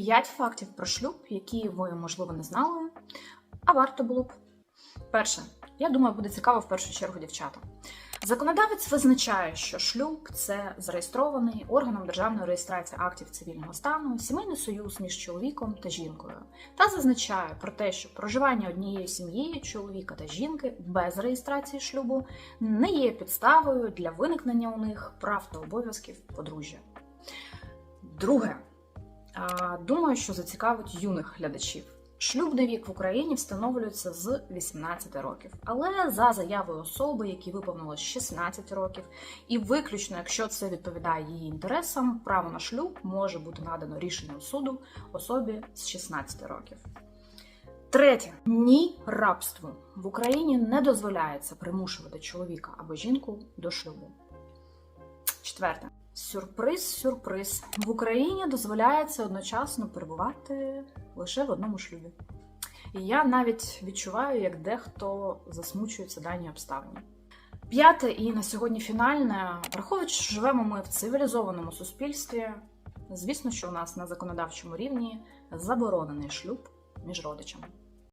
П'ять фактів про шлюб, які ви, можливо, не знали, а варто було б. Перше, я думаю, буде цікаво в першу чергу дівчатам. Законодавець визначає, що шлюб це зареєстрований органом державної реєстрації актів цивільного стану, сімейний союз між чоловіком та жінкою, та зазначає про те, що проживання однією сім'єю чоловіка та жінки без реєстрації шлюбу не є підставою для виникнення у них прав та обов'язків подружжя. Друге, думаю, що зацікавить юних глядачів. Шлюбний вік в Україні встановлюється з 18 років, але за заявою особи, які виповнилось 16 років, і виключно, якщо це відповідає її інтересам, право на шлюб може бути надано рішенням суду особі з 16 років. Третє ні рабству в Україні не дозволяється примушувати чоловіка або жінку до шлюбу. Четверте. Сюрприз, сюрприз. В Україні дозволяється одночасно перебувати лише в одному шлюбі. І я навіть відчуваю, як дехто засмучується даній обставині. П'яте і на сьогодні фінальне, враховуючи, що живемо ми в цивілізованому суспільстві, звісно, що у нас на законодавчому рівні заборонений шлюб між родичами.